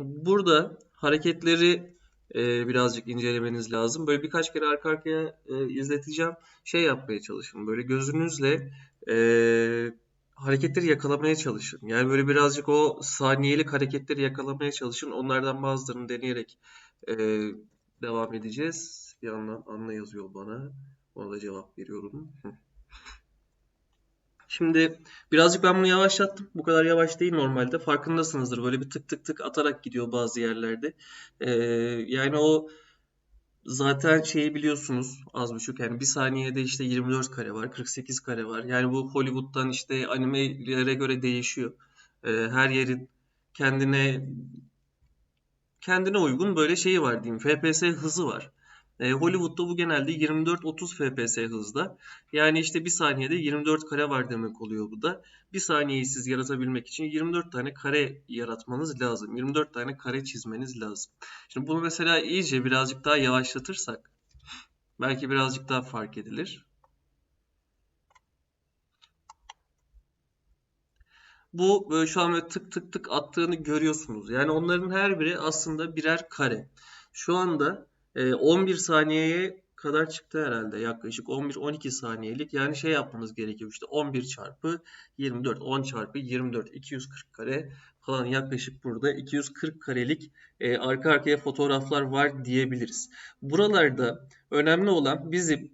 Burada hareketleri e, birazcık incelemeniz lazım. Böyle birkaç kere arka arkaya e, izleteceğim. Şey yapmaya çalışın. Böyle gözünüzle e, hareketleri yakalamaya çalışın. Yani böyle birazcık o saniyelik hareketleri yakalamaya çalışın. Onlardan bazılarını deneyerek e, devam edeceğiz. Bir yandan Anla yazıyor bana. Ona da cevap veriyorum. Şimdi birazcık ben bunu yavaşlattım. Bu kadar yavaş değil normalde. Farkındasınızdır. Böyle bir tık tık tık atarak gidiyor bazı yerlerde. Ee, yani o zaten şeyi biliyorsunuz az buçuk. Yani bir saniyede işte 24 kare var, 48 kare var. Yani bu Hollywood'dan işte animelere göre değişiyor. Ee, her yerin kendine kendine uygun böyle şeyi var diyeyim. FPS hızı var. E, Hollywood'da bu genelde 24-30 FPS hızda. Yani işte bir saniyede 24 kare var demek oluyor bu da. Bir saniyeyi siz yaratabilmek için 24 tane kare yaratmanız lazım. 24 tane kare çizmeniz lazım. Şimdi bunu mesela iyice birazcık daha yavaşlatırsak belki birazcık daha fark edilir. Bu böyle şu an böyle tık tık tık attığını görüyorsunuz. Yani onların her biri aslında birer kare. Şu anda 11 saniyeye kadar çıktı herhalde yaklaşık 11-12 saniyelik yani şey yapmanız gerekiyor işte 11 çarpı 24 10 çarpı 24 240 kare falan yaklaşık burada 240 karelik e, arka arkaya fotoğraflar var diyebiliriz. Buralarda önemli olan bizim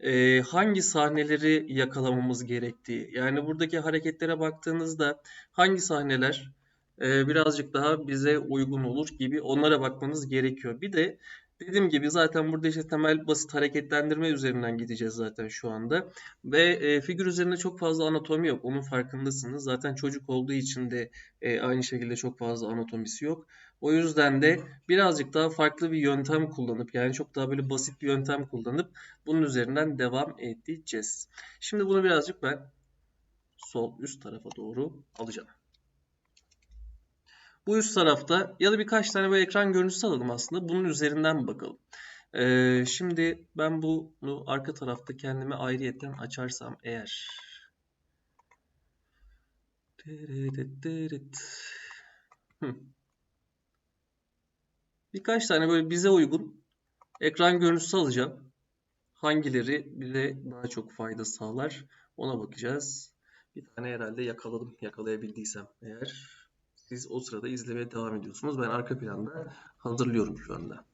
e, hangi sahneleri yakalamamız gerektiği yani buradaki hareketlere baktığınızda hangi sahneler e, birazcık daha bize uygun olur gibi onlara bakmanız gerekiyor. Bir de Dediğim gibi zaten burada işte temel basit hareketlendirme üzerinden gideceğiz zaten şu anda. Ve e, figür üzerinde çok fazla anatomi yok. Onun farkındasınız. Zaten çocuk olduğu için de e, aynı şekilde çok fazla anatomisi yok. O yüzden de birazcık daha farklı bir yöntem kullanıp yani çok daha böyle basit bir yöntem kullanıp bunun üzerinden devam edeceğiz. Şimdi bunu birazcık ben sol üst tarafa doğru alacağım. Bu üst tarafta ya da birkaç tane böyle ekran görüntüsü alalım aslında. Bunun üzerinden bakalım. Ee, şimdi ben bunu arka tarafta kendime ayrıyetten açarsam eğer. Birkaç tane böyle bize uygun ekran görüntüsü alacağım. Hangileri bize daha çok fayda sağlar ona bakacağız. Bir tane herhalde yakaladım yakalayabildiysem eğer. Siz o sırada izlemeye devam ediyorsunuz. Ben arka planda hazırlıyorum şu anda.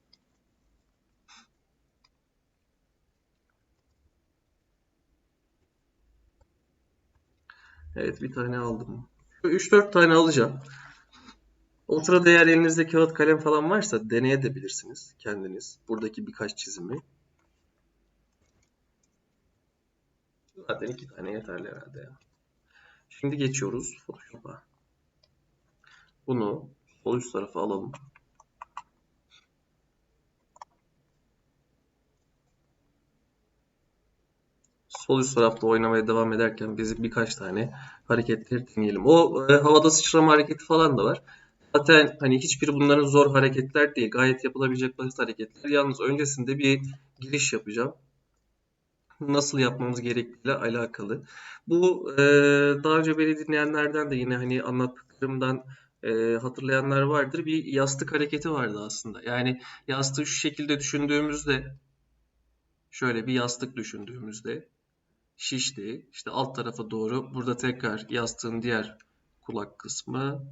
Evet bir tane aldım. 3-4 tane alacağım. O sırada eğer elinizde kağıt kalem falan varsa deneyebilirsiniz kendiniz. Buradaki birkaç çizimi. Zaten iki tane yeterli herhalde ya. Şimdi geçiyoruz Photoshop'a. Bunu sol üst tarafa alalım. Sol üst tarafta oynamaya devam ederken biz birkaç tane hareketleri deneyelim. O e, havada sıçrama hareketi falan da var. Zaten hani hiçbiri bunların zor hareketler değil. Gayet yapılabilecek basit hareketler. Yalnız öncesinde bir giriş yapacağım. Nasıl yapmamız gerektiğiyle alakalı. Bu e, daha önce beni dinleyenlerden de yine hani anlattıklarımdan e, hatırlayanlar vardır. Bir yastık hareketi vardı aslında. Yani yastığı şu şekilde düşündüğümüzde şöyle bir yastık düşündüğümüzde şişti. İşte alt tarafa doğru burada tekrar yastığın diğer kulak kısmı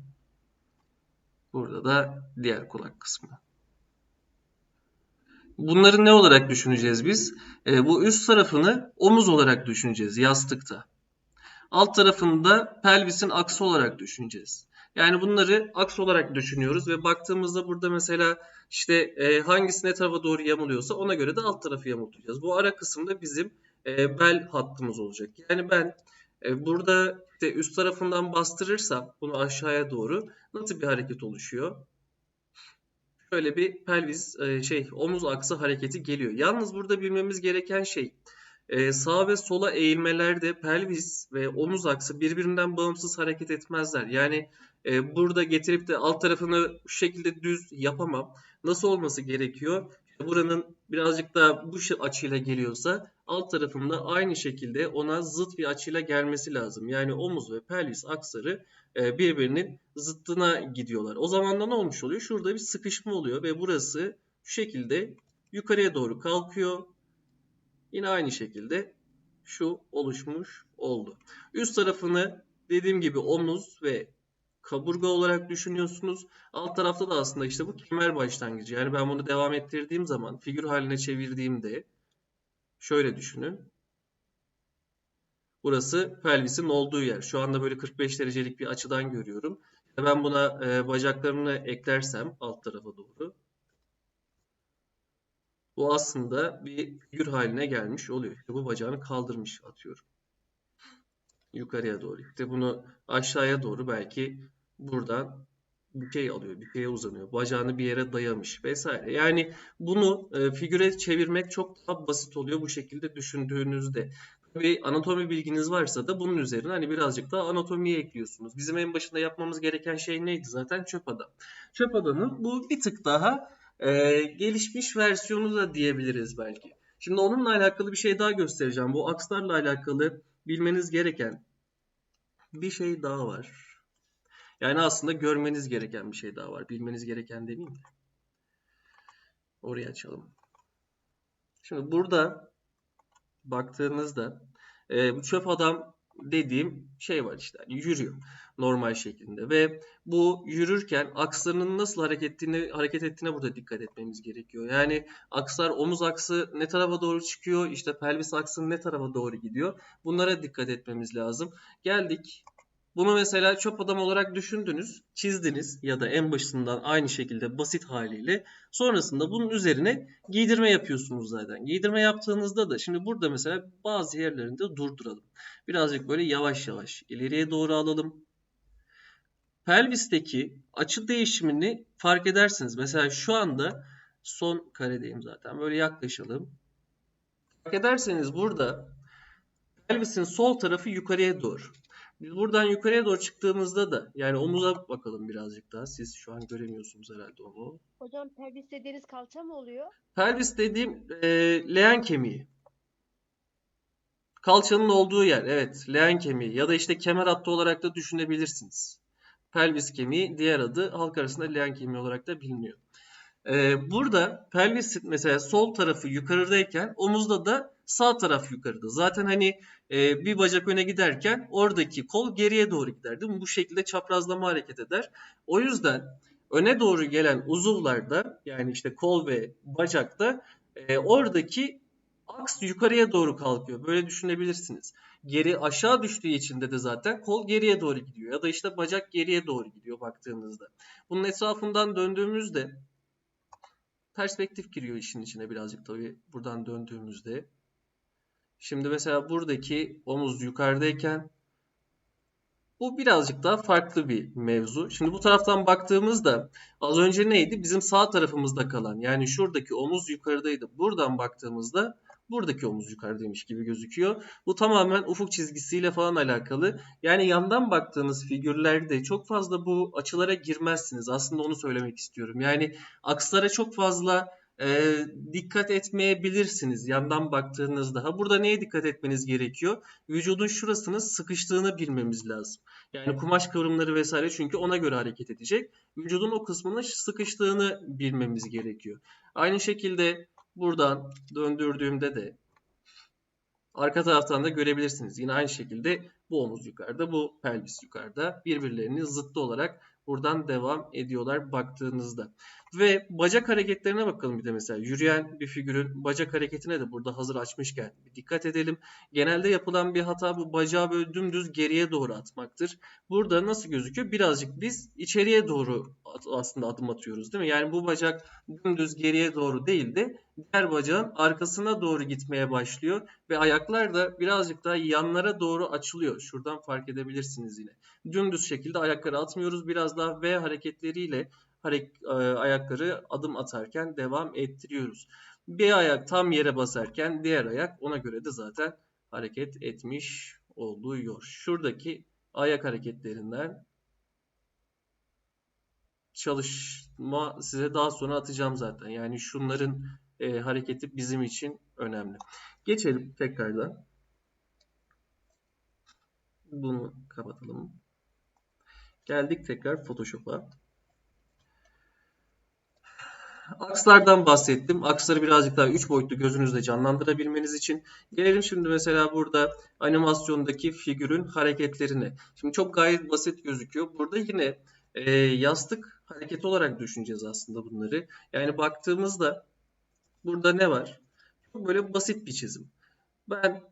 burada da diğer kulak kısmı. Bunları ne olarak düşüneceğiz biz? E, bu üst tarafını omuz olarak düşüneceğiz yastıkta. Alt tarafını da pelvisin aksı olarak düşüneceğiz. Yani bunları aks olarak düşünüyoruz ve baktığımızda burada mesela işte e, hangisi ne tarafa doğru yamuluyorsa ona göre de alt tarafı yamultacağız. Bu ara kısımda bizim e, bel hattımız olacak. Yani ben e, burada işte üst tarafından bastırırsam bunu aşağıya doğru nasıl bir hareket oluşuyor? Şöyle bir pelvis e, şey omuz aksı hareketi geliyor. Yalnız burada bilmemiz gereken şey e, sağ ve sola eğilmelerde pelvis ve omuz aksı birbirinden bağımsız hareket etmezler. Yani e, burada getirip de alt tarafını şu şekilde düz yapamam. Nasıl olması gerekiyor? buranın birazcık daha bu açıyla geliyorsa alt tarafında aynı şekilde ona zıt bir açıyla gelmesi lazım. Yani omuz ve pelvis aksları e, birbirinin zıttına gidiyorlar. O zaman da ne olmuş oluyor? Şurada bir sıkışma oluyor ve burası şu şekilde yukarıya doğru kalkıyor. Yine aynı şekilde şu oluşmuş oldu. Üst tarafını dediğim gibi omuz ve kaburga olarak düşünüyorsunuz. Alt tarafta da aslında işte bu kemer başlangıcı. Yani ben bunu devam ettirdiğim zaman figür haline çevirdiğimde şöyle düşünün. Burası pelvisin olduğu yer. Şu anda böyle 45 derecelik bir açıdan görüyorum. Ben buna e, bacaklarını eklersem alt tarafa doğru. Bu aslında bir figür haline gelmiş oluyor. İşte bu bacağını kaldırmış atıyorum. Yukarıya doğru. İşte bunu aşağıya doğru belki buradan bir şey alıyor, bir şeye uzanıyor. Bacağını bir yere dayamış vesaire. Yani bunu e, figüre çevirmek çok daha basit oluyor bu şekilde düşündüğünüzde. Tabii anatomi bilginiz varsa da bunun üzerine hani birazcık daha anatomiye ekliyorsunuz. Bizim en başında yapmamız gereken şey neydi zaten? Çöp adam. Çöp adamın bu bir tık daha e, gelişmiş versiyonu da diyebiliriz belki. Şimdi onunla alakalı bir şey daha göstereceğim. Bu akslarla alakalı bilmeniz gereken bir şey daha var. Yani aslında görmeniz gereken bir şey daha var. Bilmeniz gereken demeyeyim de. Orayı açalım. Şimdi burada baktığınızda e, bu çöp adam dediğim şey var işte hani yürüyor normal şeklinde ve bu yürürken akslarının nasıl hareket ettiğine hareket ettiğine burada dikkat etmemiz gerekiyor. Yani akslar omuz aksı ne tarafa doğru çıkıyor işte pelvis aksı ne tarafa doğru gidiyor bunlara dikkat etmemiz lazım. Geldik bunu mesela çöp adam olarak düşündünüz, çizdiniz ya da en başından aynı şekilde basit haliyle sonrasında bunun üzerine giydirme yapıyorsunuz zaten. Giydirme yaptığınızda da şimdi burada mesela bazı yerlerinde durduralım. Birazcık böyle yavaş yavaş ileriye doğru alalım. Pelvisteki açı değişimini fark edersiniz. Mesela şu anda son karedeyim zaten. Böyle yaklaşalım. Fark ederseniz burada pelvisin sol tarafı yukarıya doğru. Biz buradan yukarıya doğru çıktığımızda da yani omuza bakalım birazcık daha. Siz şu an göremiyorsunuz herhalde onu. Hocam pelvis dediğiniz kalça mı oluyor? Pelvis dediğim e, leğen kemiği. Kalçanın olduğu yer. Evet, leğen kemiği ya da işte kemer hattı olarak da düşünebilirsiniz. Pelvis kemiği diğer adı halk arasında leğen kemiği olarak da biliniyor. Ee, burada pelvis mesela sol tarafı yukarıdayken omuzda da sağ taraf yukarıda. Zaten hani e, bir bacak öne giderken oradaki kol geriye doğru gider değil mi? Bu şekilde çaprazlama hareket eder. O yüzden öne doğru gelen uzuvlarda yani işte kol ve bacakta e, oradaki aks yukarıya doğru kalkıyor. Böyle düşünebilirsiniz. Geri aşağı düştüğü için de, zaten kol geriye doğru gidiyor ya da işte bacak geriye doğru gidiyor baktığınızda. Bunun etrafından döndüğümüzde perspektif giriyor işin içine birazcık tabii buradan döndüğümüzde. Şimdi mesela buradaki omuz yukarıdayken bu birazcık daha farklı bir mevzu. Şimdi bu taraftan baktığımızda az önce neydi? Bizim sağ tarafımızda kalan yani şuradaki omuz yukarıdaydı. Buradan baktığımızda buradaki omuz yukarıdaymış gibi gözüküyor. Bu tamamen ufuk çizgisiyle falan alakalı. Yani yandan baktığınız figürlerde çok fazla bu açılara girmezsiniz. Aslında onu söylemek istiyorum. Yani akslara çok fazla e, dikkat etmeyebilirsiniz yandan baktığınızda. Ha burada neye dikkat etmeniz gerekiyor? Vücudun şurasının sıkıştığını bilmemiz lazım. Yani kumaş kıvrımları vesaire çünkü ona göre hareket edecek. Vücudun o kısmının sıkıştığını bilmemiz gerekiyor. Aynı şekilde buradan döndürdüğümde de arka taraftan da görebilirsiniz. Yine aynı şekilde bu omuz yukarıda, bu pelvis yukarıda. Birbirlerinin zıttı olarak buradan devam ediyorlar baktığınızda. Ve bacak hareketlerine bakalım bir de mesela. Yürüyen bir figürün bacak hareketine de burada hazır açmışken bir dikkat edelim. Genelde yapılan bir hata bu bacağı böyle dümdüz geriye doğru atmaktır. Burada nasıl gözüküyor? Birazcık biz içeriye doğru aslında adım atıyoruz değil mi? Yani bu bacak dümdüz geriye doğru değil de diğer bacağın arkasına doğru gitmeye başlıyor. Ve ayaklar da birazcık daha yanlara doğru açılıyor. Şuradan fark edebilirsiniz yine. Dümdüz şekilde ayakları atmıyoruz. Biraz daha V hareketleriyle harek- ayakları adım atarken devam ettiriyoruz. Bir ayak tam yere basarken diğer ayak ona göre de zaten hareket etmiş oluyor. Şuradaki ayak hareketlerinden çalışma size daha sonra atacağım zaten. Yani şunların e, hareketi bizim için önemli. Geçelim tekrardan. Bunu kapatalım. Geldik tekrar Photoshop'a. Akslardan bahsettim. Aksları birazcık daha 3 boyutlu gözünüzde canlandırabilmeniz için. Gelelim şimdi mesela burada animasyondaki figürün hareketlerine. Şimdi çok gayet basit gözüküyor. Burada yine e, yastık hareketi olarak düşüneceğiz aslında bunları. Yani baktığımızda burada ne var? Çok böyle basit bir çizim. Ben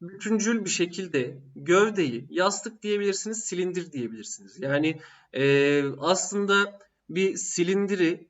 bütüncül bir şekilde gövdeyi yastık diyebilirsiniz, silindir diyebilirsiniz. Yani e, aslında bir silindiri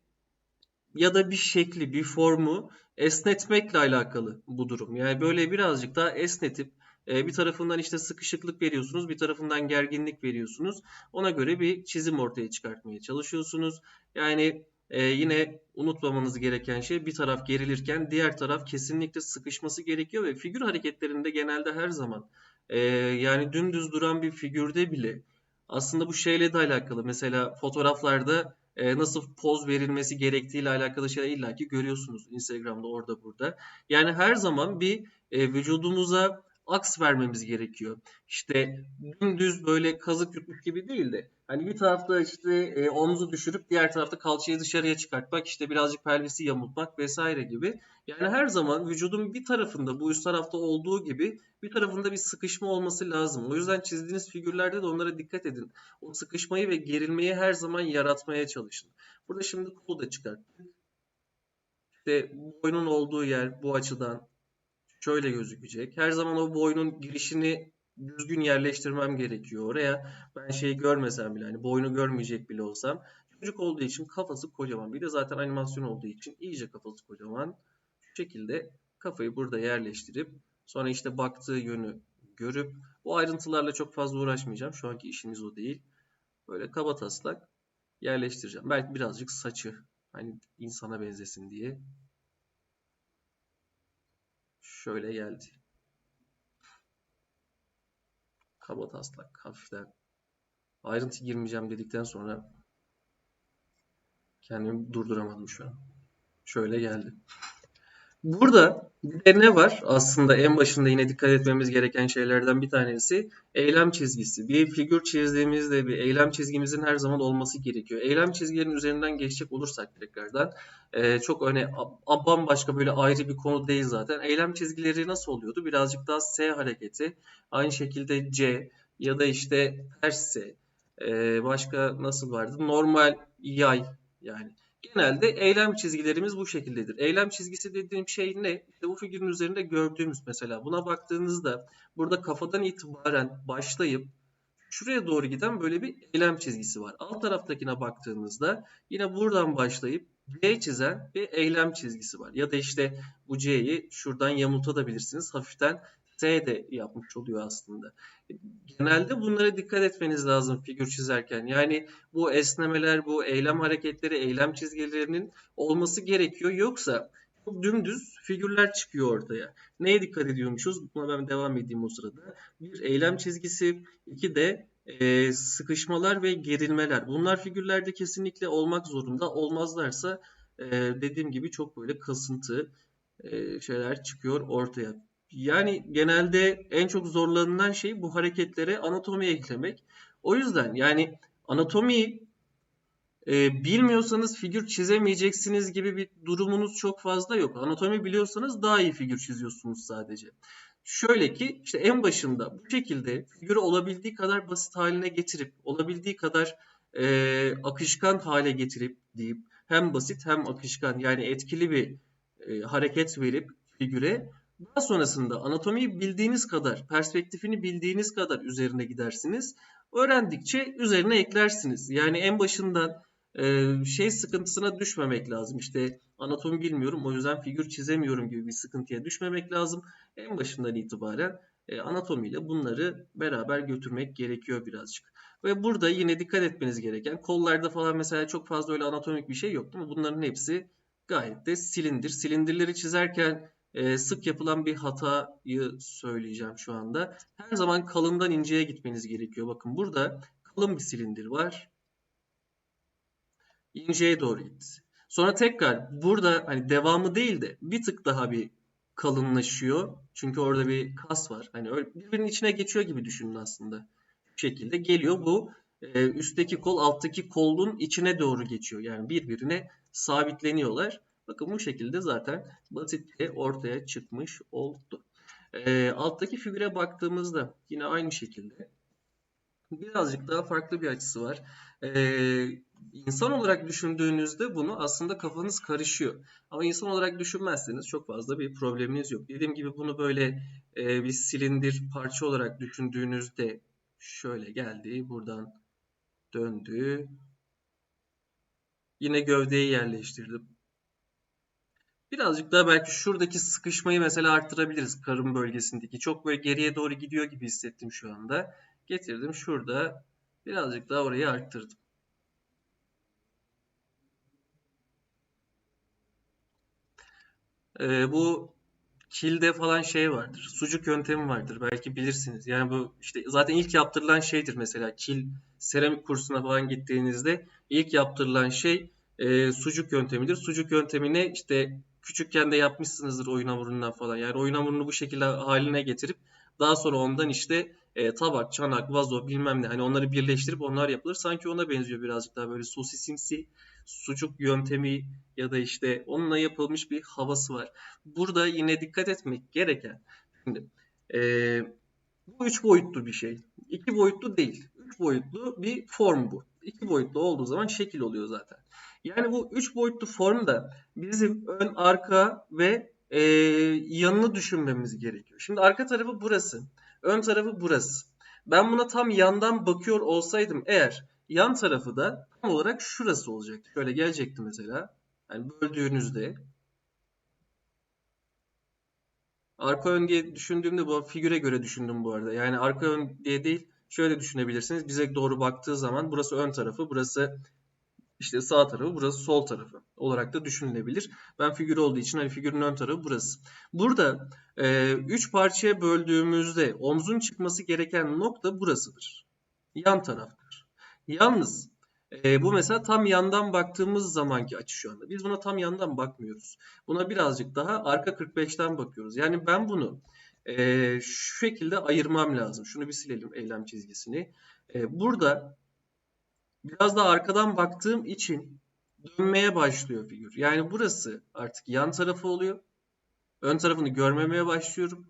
ya da bir şekli, bir formu esnetmekle alakalı bu durum. Yani böyle birazcık daha esnetip e, bir tarafından işte sıkışıklık veriyorsunuz, bir tarafından gerginlik veriyorsunuz. Ona göre bir çizim ortaya çıkartmaya çalışıyorsunuz. Yani e, yine unutmamanız gereken şey bir taraf gerilirken diğer taraf kesinlikle sıkışması gerekiyor ve figür hareketlerinde genelde her zaman e, yani dümdüz duran bir figürde bile aslında bu şeyle de alakalı. Mesela fotoğraflarda e, nasıl poz verilmesi gerektiğiyle alakalı şeyler illaki görüyorsunuz Instagram'da orada burada. Yani her zaman bir e, vücudumuza aks vermemiz gerekiyor. İşte dümdüz böyle kazık yutmuş gibi değil de hani bir tarafta işte e, omzu düşürüp diğer tarafta kalçayı dışarıya çıkartmak işte birazcık pelvisi yamultmak vesaire gibi. Yani her zaman vücudun bir tarafında bu üst tarafta olduğu gibi bir tarafında bir sıkışma olması lazım. O yüzden çizdiğiniz figürlerde de onlara dikkat edin. O sıkışmayı ve gerilmeyi her zaman yaratmaya çalışın. Burada şimdi kolu da çıkarttık. İşte boynun olduğu yer bu açıdan şöyle gözükecek. Her zaman o boynun girişini düzgün yerleştirmem gerekiyor oraya. Ben şeyi görmesem bile hani boynu görmeyecek bile olsam. Çocuk olduğu için kafası kocaman. Bir de zaten animasyon olduğu için iyice kafası kocaman. Şu şekilde kafayı burada yerleştirip sonra işte baktığı yönü görüp bu ayrıntılarla çok fazla uğraşmayacağım. Şu anki işimiz o değil. Böyle kaba taslak yerleştireceğim. Belki birazcık saçı hani insana benzesin diye şöyle geldi. Kaba taslak hafiften ayrıntı girmeyeceğim dedikten sonra kendimi durduramadım şu an. Şöyle geldi. Burada bir ne var? Aslında en başında yine dikkat etmemiz gereken şeylerden bir tanesi eylem çizgisi. Bir figür çizdiğimizde bir eylem çizgimizin her zaman olması gerekiyor. Eylem çizgilerin üzerinden geçecek olursak tekrardan e, çok öne bambaşka böyle ayrı bir konu değil zaten. Eylem çizgileri nasıl oluyordu? Birazcık daha S hareketi, aynı şekilde C ya da işte ters S. E, başka nasıl vardı? Normal yay yani. Genelde eylem çizgilerimiz bu şekildedir. Eylem çizgisi dediğim şey ne? İşte bu figürün üzerinde gördüğümüz mesela. Buna baktığınızda burada kafadan itibaren başlayıp şuraya doğru giden böyle bir eylem çizgisi var. Alt taraftakine baktığınızda yine buradan başlayıp C çizen bir eylem çizgisi var. Ya da işte bu C'yi şuradan yamultabilirsiniz. Hafiften S de yapmış oluyor aslında. Genelde bunlara dikkat etmeniz lazım figür çizerken. Yani bu esnemeler, bu eylem hareketleri, eylem çizgilerinin olması gerekiyor. Yoksa çok dümdüz figürler çıkıyor ortaya. Neye dikkat ediyormuşuz? Buna ben devam edeyim o sırada. Bir eylem çizgisi, iki de e, sıkışmalar ve gerilmeler. Bunlar figürlerde kesinlikle olmak zorunda. Olmazlarsa e, dediğim gibi çok böyle kasıntı e, şeyler çıkıyor ortaya. Yani genelde en çok zorlanılan şey bu hareketlere anatomi eklemek. O yüzden yani anatomiyi e, bilmiyorsanız figür çizemeyeceksiniz gibi bir durumunuz çok fazla yok. Anatomi biliyorsanız daha iyi figür çiziyorsunuz sadece. Şöyle ki işte en başında bu şekilde figürü olabildiği kadar basit haline getirip olabildiği kadar e, akışkan hale getirip deyip hem basit hem akışkan yani etkili bir e, hareket verip figüre daha sonrasında anatomiyi bildiğiniz kadar, perspektifini bildiğiniz kadar üzerine gidersiniz. Öğrendikçe üzerine eklersiniz. Yani en başından e, şey sıkıntısına düşmemek lazım. İşte anatomi bilmiyorum o yüzden figür çizemiyorum gibi bir sıkıntıya düşmemek lazım. En başından itibaren e, anatomiyle bunları beraber götürmek gerekiyor birazcık. Ve burada yine dikkat etmeniz gereken kollarda falan mesela çok fazla öyle anatomik bir şey yok değil mi? Bunların hepsi gayet de silindir. Silindirleri çizerken e, sık yapılan bir hatayı söyleyeceğim şu anda. Her zaman kalından inceye gitmeniz gerekiyor. Bakın burada kalın bir silindir var. İnceye doğru gitti. Sonra tekrar burada hani devamı değil de bir tık daha bir kalınlaşıyor. Çünkü orada bir kas var. Hani öyle birbirinin içine geçiyor gibi düşünün aslında. Bu şekilde geliyor. Bu e, üstteki kol alttaki kolun içine doğru geçiyor. Yani birbirine sabitleniyorlar. Bakın bu şekilde zaten basitçe ortaya çıkmış oldu. E, alttaki figüre baktığımızda yine aynı şekilde birazcık daha farklı bir açısı var. Ee, insan olarak düşündüğünüzde bunu aslında kafanız karışıyor. Ama insan olarak düşünmezseniz çok fazla bir probleminiz yok. Dediğim gibi bunu böyle e, bir silindir parça olarak düşündüğünüzde şöyle geldi, buradan döndü. Yine gövdeyi yerleştirdim. Birazcık daha belki şuradaki sıkışmayı mesela arttırabiliriz karın bölgesindeki. Çok böyle geriye doğru gidiyor gibi hissettim şu anda. Getirdim şurada birazcık daha orayı arttırdım. Ee, bu kilde falan şey vardır. Sucuk yöntemi vardır. Belki bilirsiniz. Yani bu işte zaten ilk yaptırılan şeydir mesela. Kil seramik kursuna falan gittiğinizde ilk yaptırılan şey e, sucuk yöntemidir. Sucuk yöntemini işte küçükken de yapmışsınızdır oyun hamurundan falan. Yani oyun hamurunu bu şekilde haline getirip daha sonra ondan işte e, tabak, çanak, vazo bilmem ne hani onları birleştirip onlar yapılır. Sanki ona benziyor birazcık daha böyle sosisimsi sucuk yöntemi ya da işte onunla yapılmış bir havası var. Burada yine dikkat etmek gereken şimdi e, bu üç boyutlu bir şey. İki boyutlu değil. Üç boyutlu bir form bu. İki boyutlu olduğu zaman şekil oluyor zaten. Yani bu üç boyutlu formda bizim ön, arka ve e, yanını düşünmemiz gerekiyor. Şimdi arka tarafı burası. Ön tarafı burası. Ben buna tam yandan bakıyor olsaydım eğer yan tarafı da tam olarak şurası olacaktı. Şöyle gelecekti mesela. Yani böldüğünüzde arka ön diye düşündüğümde bu figüre göre düşündüm bu arada. Yani arka ön diye değil şöyle düşünebilirsiniz. Bize doğru baktığı zaman burası ön tarafı, burası işte sağ tarafı, burası sol tarafı olarak da düşünülebilir. Ben figür olduğu için hani figürün ön tarafı burası. Burada 3 e, parçaya böldüğümüzde omzun çıkması gereken nokta burasıdır. Yan taraftır. Yalnız e, bu mesela tam yandan baktığımız zamanki açı şu anda. Biz buna tam yandan bakmıyoruz. Buna birazcık daha arka 45'ten bakıyoruz. Yani ben bunu e, şu şekilde ayırmam lazım. Şunu bir silelim eylem çizgisini. E, burada biraz da arkadan baktığım için dönmeye başlıyor figür. Yani burası artık yan tarafı oluyor. Ön tarafını görmemeye başlıyorum.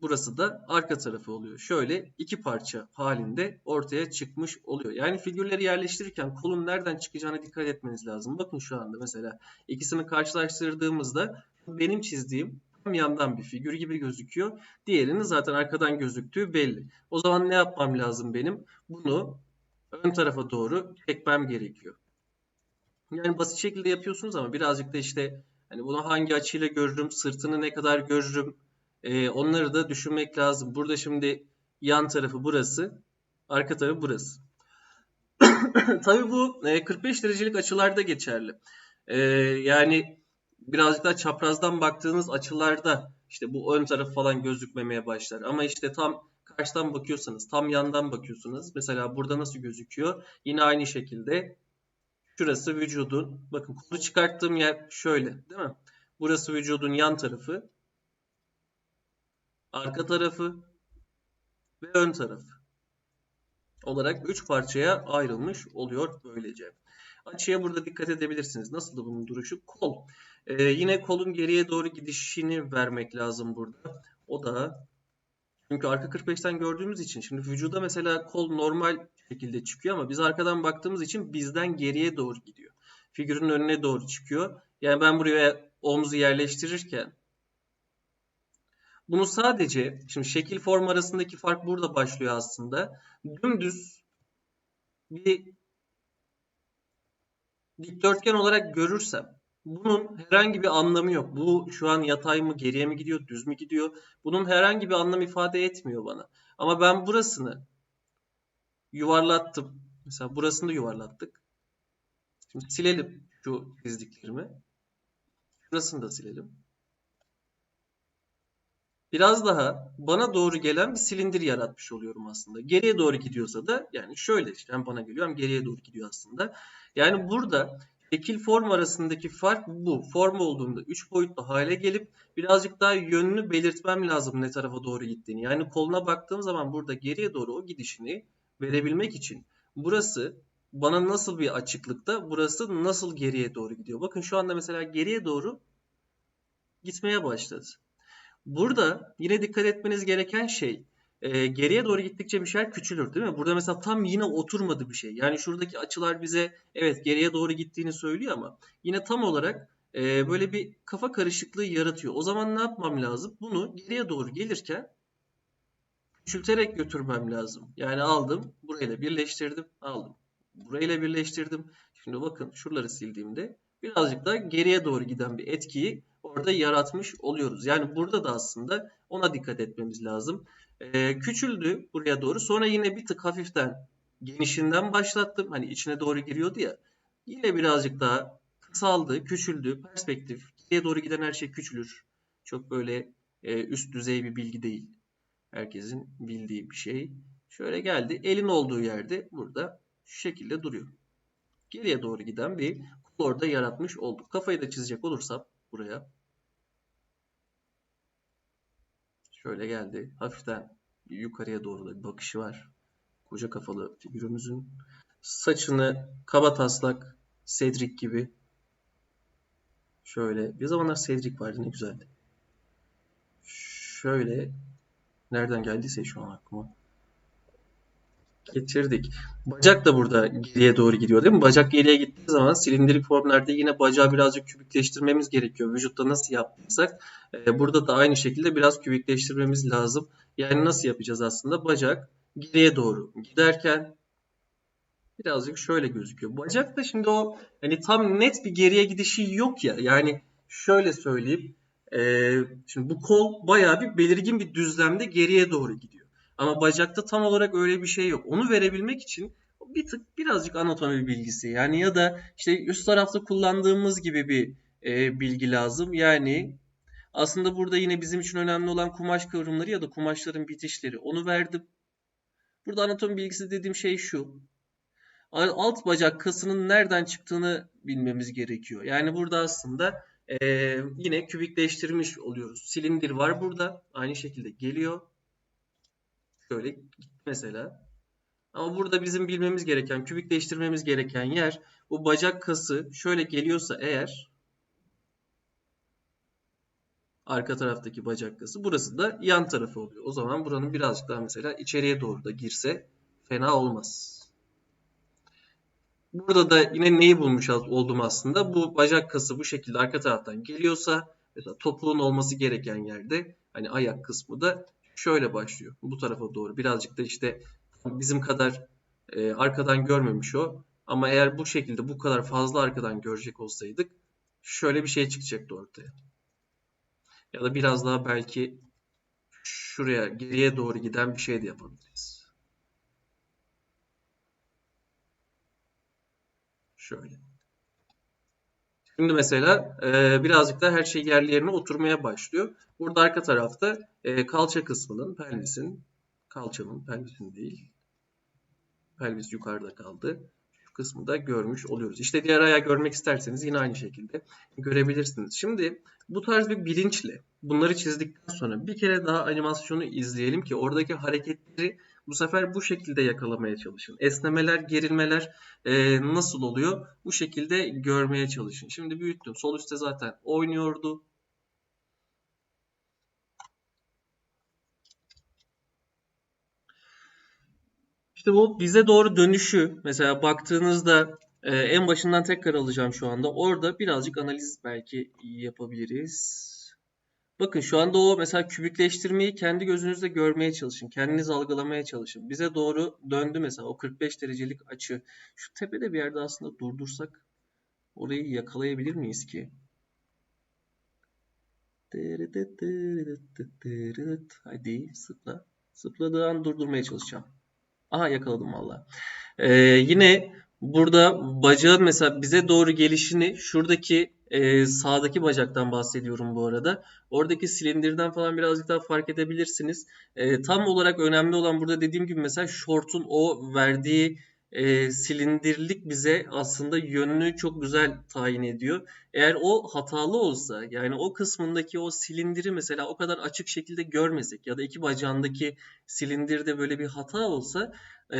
Burası da arka tarafı oluyor. Şöyle iki parça halinde ortaya çıkmış oluyor. Yani figürleri yerleştirirken kolun nereden çıkacağına dikkat etmeniz lazım. Bakın şu anda mesela ikisini karşılaştırdığımızda benim çizdiğim yandan bir figür gibi gözüküyor. Diğerinin zaten arkadan gözüktüğü belli. O zaman ne yapmam lazım benim? Bunu ön tarafa doğru çekmem gerekiyor. Yani basit şekilde yapıyorsunuz ama birazcık da işte hani bunu hangi açıyla görürüm, sırtını ne kadar görürüm, e, onları da düşünmek lazım. Burada şimdi yan tarafı burası, arka tarafı burası. Tabii bu e, 45 derecelik açılarda geçerli. E, yani birazcık daha çaprazdan baktığınız açılarda işte bu ön taraf falan gözükmemeye başlar. Ama işte tam karşıdan bakıyorsanız, tam yandan bakıyorsunuz. Mesela burada nasıl gözüküyor? Yine aynı şekilde şurası vücudun, bakın kolu çıkarttığım yer şöyle değil mi? Burası vücudun yan tarafı, arka tarafı ve ön tarafı olarak 3 parçaya ayrılmış oluyor böylece. Açıya burada dikkat edebilirsiniz. Nasıl da bunun duruşu? Kol. Ee, yine kolun geriye doğru gidişini vermek lazım burada. O da çünkü arka 45'ten gördüğümüz için şimdi vücuda mesela kol normal şekilde çıkıyor ama biz arkadan baktığımız için bizden geriye doğru gidiyor. Figürün önüne doğru çıkıyor. Yani ben buraya omzu yerleştirirken bunu sadece şimdi şekil form arasındaki fark burada başlıyor aslında. Dümdüz bir dikdörtgen olarak görürsem bunun herhangi bir anlamı yok. Bu şu an yatay mı, geriye mi gidiyor, düz mü gidiyor? Bunun herhangi bir anlam ifade etmiyor bana. Ama ben burasını yuvarlattım. Mesela burasını da yuvarlattık. Şimdi silelim şu çizdiklerimi. Şurasını da silelim. Biraz daha bana doğru gelen bir silindir yaratmış oluyorum aslında. Geriye doğru gidiyorsa da yani şöyle işte hem bana geliyor hem geriye doğru gidiyor aslında. Yani burada şekil form arasındaki fark bu. Form olduğunda 3 boyutlu hale gelip birazcık daha yönünü belirtmem lazım ne tarafa doğru gittiğini. Yani koluna baktığım zaman burada geriye doğru o gidişini verebilmek için burası bana nasıl bir açıklıkta, burası nasıl geriye doğru gidiyor. Bakın şu anda mesela geriye doğru gitmeye başladı. Burada yine dikkat etmeniz gereken şey e, geriye doğru gittikçe bir şeyler küçülür değil mi? Burada mesela tam yine oturmadı bir şey. Yani şuradaki açılar bize evet geriye doğru gittiğini söylüyor ama yine tam olarak e, böyle bir kafa karışıklığı yaratıyor. O zaman ne yapmam lazım? Bunu geriye doğru gelirken küçülterek götürmem lazım. Yani aldım, burayla birleştirdim, aldım. Burayla birleştirdim. Şimdi bakın şuraları sildiğimde birazcık da geriye doğru giden bir etkiyi orada yaratmış oluyoruz. Yani burada da aslında ona dikkat etmemiz lazım. Ee, küçüldü buraya doğru. Sonra yine bir tık hafiften genişinden başlattım. Hani içine doğru giriyordu ya. Yine birazcık daha kısaldı, küçüldü. Perspektif. Geriye doğru giden her şey küçülür. Çok böyle e, üst düzey bir bilgi değil. Herkesin bildiği bir şey. Şöyle geldi. Elin olduğu yerde burada şu şekilde duruyor. Geriye doğru giden bir orada yaratmış olduk. Kafayı da çizecek olursam buraya. Şöyle geldi. Hafiften yukarıya doğru da bir bakışı var. Koca kafalı figürümüzün. Saçını kaba taslak Cedric gibi. Şöyle. Bir zamanlar Cedric vardı ne güzeldi. Şöyle. Nereden geldiyse şu an aklıma. Getirdik. Bacak da burada geriye doğru gidiyor değil mi? Bacak geriye gittiği zaman silindirik formlarda yine bacağı birazcık kübikleştirmemiz gerekiyor. Vücutta nasıl yaptıysak e, burada da aynı şekilde biraz kübikleştirmemiz lazım. Yani nasıl yapacağız aslında? Bacak geriye doğru giderken birazcık şöyle gözüküyor. Bacak da şimdi o hani tam net bir geriye gidişi yok ya. Yani şöyle söyleyeyim. E, şimdi bu kol bayağı bir belirgin bir düzlemde geriye doğru gidiyor. Ama bacakta tam olarak öyle bir şey yok. Onu verebilmek için bir tık birazcık anatomi bilgisi yani ya da işte üst tarafta kullandığımız gibi bir e, bilgi lazım. Yani aslında burada yine bizim için önemli olan kumaş kıvrımları ya da kumaşların bitişleri. Onu verdim. Burada anatomi bilgisi dediğim şey şu. Alt bacak kasının nereden çıktığını bilmemiz gerekiyor. Yani burada aslında e, yine kübikleştirmiş oluyoruz. Silindir var burada. Aynı şekilde geliyor. Şöyle gitti mesela. Ama burada bizim bilmemiz gereken, kübikleştirmemiz gereken yer bu bacak kası şöyle geliyorsa eğer arka taraftaki bacak kası burası da yan tarafı oluyor. O zaman buranın birazcık daha mesela içeriye doğru da girse fena olmaz. Burada da yine neyi bulmuş oldum aslında? Bu bacak kası bu şekilde arka taraftan geliyorsa mesela topuğun olması gereken yerde hani ayak kısmı da şöyle başlıyor. Bu tarafa doğru. Birazcık da işte bizim kadar e, arkadan görmemiş o. Ama eğer bu şekilde bu kadar fazla arkadan görecek olsaydık şöyle bir şey çıkacaktı ortaya. Ya da biraz daha belki şuraya geriye doğru giden bir şey de yapabiliriz. Şöyle. Şimdi mesela e, birazcık da her şey yerli yerine oturmaya başlıyor. Burada arka tarafta e, kalça kısmının, pelvisin, kalçanın, pelvisin değil, pelvis yukarıda kaldı. Şu kısmı da görmüş oluyoruz. İşte diğer ayağı görmek isterseniz yine aynı şekilde görebilirsiniz. Şimdi bu tarz bir bilinçle bunları çizdikten sonra bir kere daha animasyonu izleyelim ki oradaki hareketleri bu sefer bu şekilde yakalamaya çalışın. Esnemeler, gerilmeler e, nasıl oluyor? Bu şekilde görmeye çalışın. Şimdi büyüttüm. Sol üstte zaten oynuyordu. İşte bu bize doğru dönüşü mesela baktığınızda e, en başından tekrar alacağım şu anda. Orada birazcık analiz belki yapabiliriz. Bakın şu anda o mesela kübikleştirmeyi kendi gözünüzle görmeye çalışın. Kendiniz algılamaya çalışın. Bize doğru döndü mesela o 45 derecelik açı. Şu tepede bir yerde aslında durdursak orayı yakalayabilir miyiz ki? Hadi zıpla. Zıpladığı an durdurmaya çalışacağım. Aha yakaladım valla. Ee, yine burada bacağın mesela bize doğru gelişini şuradaki e, sağdaki bacaktan bahsediyorum bu arada. Oradaki silindirden falan birazcık daha fark edebilirsiniz. E, tam olarak önemli olan burada dediğim gibi mesela şortun o verdiği e, silindirlik bize aslında yönünü çok güzel tayin ediyor. Eğer o hatalı olsa yani o kısmındaki o silindiri mesela o kadar açık şekilde görmesek ya da iki bacağındaki silindirde böyle bir hata olsa e,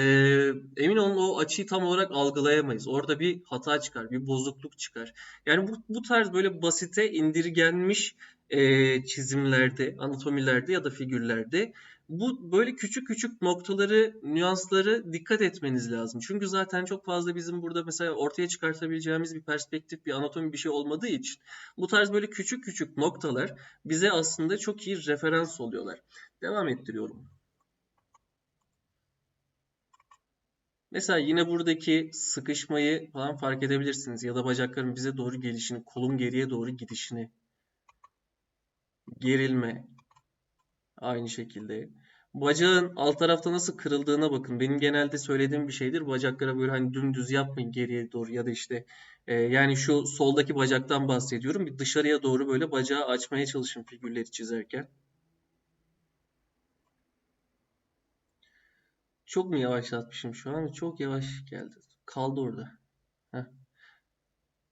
emin olun o açıyı tam olarak algılayamayız. Orada bir hata çıkar, bir bozukluk çıkar. Yani bu, bu tarz böyle basite indirgenmiş e, çizimlerde, anatomilerde ya da figürlerde bu böyle küçük küçük noktaları, nüansları dikkat etmeniz lazım. Çünkü zaten çok fazla bizim burada mesela ortaya çıkartabileceğimiz bir perspektif, bir anatomi bir şey olmadığı için bu tarz böyle küçük küçük noktalar bize aslında çok iyi referans oluyorlar. Devam ettiriyorum. Mesela yine buradaki sıkışmayı falan fark edebilirsiniz ya da bacakların bize doğru gelişini, kolun geriye doğru gidişini, gerilme aynı şekilde. Bacağın alt tarafta nasıl kırıldığına bakın. Benim genelde söylediğim bir şeydir. Bacaklara böyle hani dümdüz yapmayın geriye doğru ya da işte e, yani şu soldaki bacaktan bahsediyorum. Bir dışarıya doğru böyle bacağı açmaya çalışın figürleri çizerken. Çok mu yavaşlatmışım şu an? Çok yavaş geldi. Kaldı orada. Heh.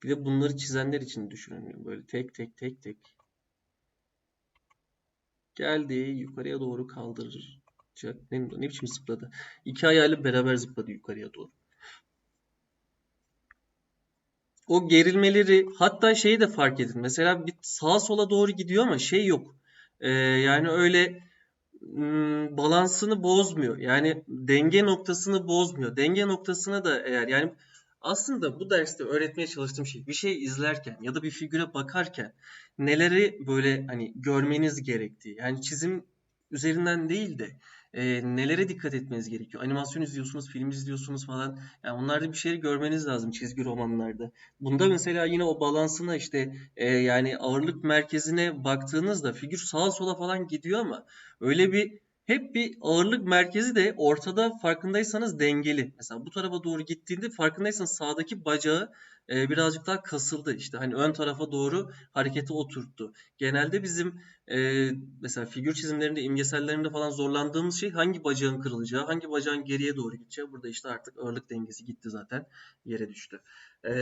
Bir de bunları çizenler için düşünün. Böyle tek tek tek tek. Geldi. Yukarıya doğru kaldıracak. Ne, ne biçim zıpladı? İki ayağıyla beraber zıpladı yukarıya doğru. O gerilmeleri hatta şeyi de fark edin. Mesela bir sağa sola doğru gidiyor ama şey yok. Ee, yani öyle ım, balansını bozmuyor. Yani denge noktasını bozmuyor. Denge noktasına da eğer yani aslında bu derste öğretmeye çalıştığım şey bir şey izlerken ya da bir figüre bakarken neleri böyle hani görmeniz gerektiği. Yani çizim üzerinden değil de e, nelere dikkat etmeniz gerekiyor. Animasyon izliyorsunuz, film izliyorsunuz falan. Yani onlarda bir şeyleri görmeniz lazım çizgi romanlarda. Bunda mesela yine o balansına işte e, yani ağırlık merkezine baktığınızda figür sağa sola falan gidiyor ama öyle bir hep bir ağırlık merkezi de ortada farkındaysanız dengeli. Mesela bu tarafa doğru gittiğinde farkındaysanız sağdaki bacağı e, birazcık daha kasıldı. İşte hani ön tarafa doğru hareketi oturttu. Genelde bizim e, mesela figür çizimlerinde, imgesellerinde falan zorlandığımız şey hangi bacağın kırılacağı, hangi bacağın geriye doğru gideceği. Burada işte artık ağırlık dengesi gitti zaten. Yere düştü. E,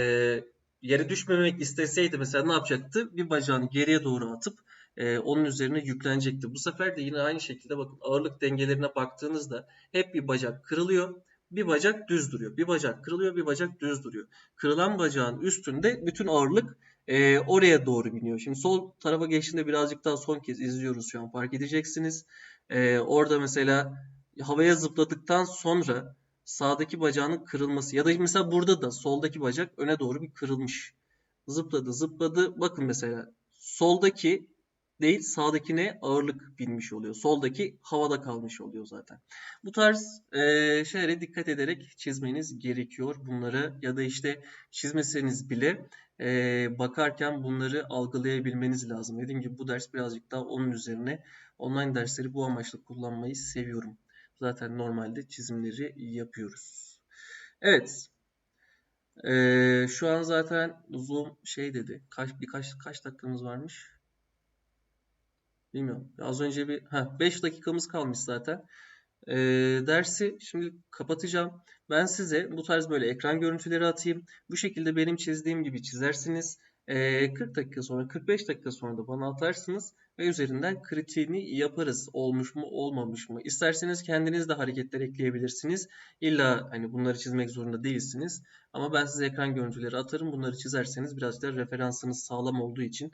yere düşmemek isteseydi mesela ne yapacaktı? Bir bacağını geriye doğru atıp e, onun üzerine yüklenecekti. Bu sefer de yine aynı şekilde bakın ağırlık dengelerine baktığınızda hep bir bacak kırılıyor. Bir bacak düz duruyor. Bir bacak kırılıyor, bir bacak düz duruyor. Kırılan bacağın üstünde bütün ağırlık e, oraya doğru biniyor. Şimdi sol tarafa geçtiğinde birazcık daha son kez izliyoruz şu an fark edeceksiniz. E, orada mesela havaya zıpladıktan sonra sağdaki bacağının kırılması ya da mesela burada da soldaki bacak öne doğru bir kırılmış. Zıpladı zıpladı. Bakın mesela soldaki değil sağdakine ağırlık binmiş oluyor. Soldaki havada kalmış oluyor zaten. Bu tarz e, şeylere dikkat ederek çizmeniz gerekiyor bunları ya da işte çizmeseniz bile e, bakarken bunları algılayabilmeniz lazım. Dediğim gibi bu ders birazcık daha onun üzerine online dersleri bu amaçla kullanmayı seviyorum. Zaten normalde çizimleri yapıyoruz. Evet. Ee, şu an zaten Zoom şey dedi. Kaç birkaç kaç dakikamız varmış? Bilmiyorum. Az önce bir 5 dakikamız kalmış zaten. Ee, dersi şimdi kapatacağım. Ben size bu tarz böyle ekran görüntüleri atayım. Bu şekilde benim çizdiğim gibi çizersiniz. Ee, 40 dakika sonra 45 dakika sonra da bana atarsınız ve üzerinden kritiğini yaparız. Olmuş mu olmamış mı? İsterseniz kendiniz de hareketler ekleyebilirsiniz. İlla hani bunları çizmek zorunda değilsiniz. Ama ben size ekran görüntüleri atarım. Bunları çizerseniz biraz da referansınız sağlam olduğu için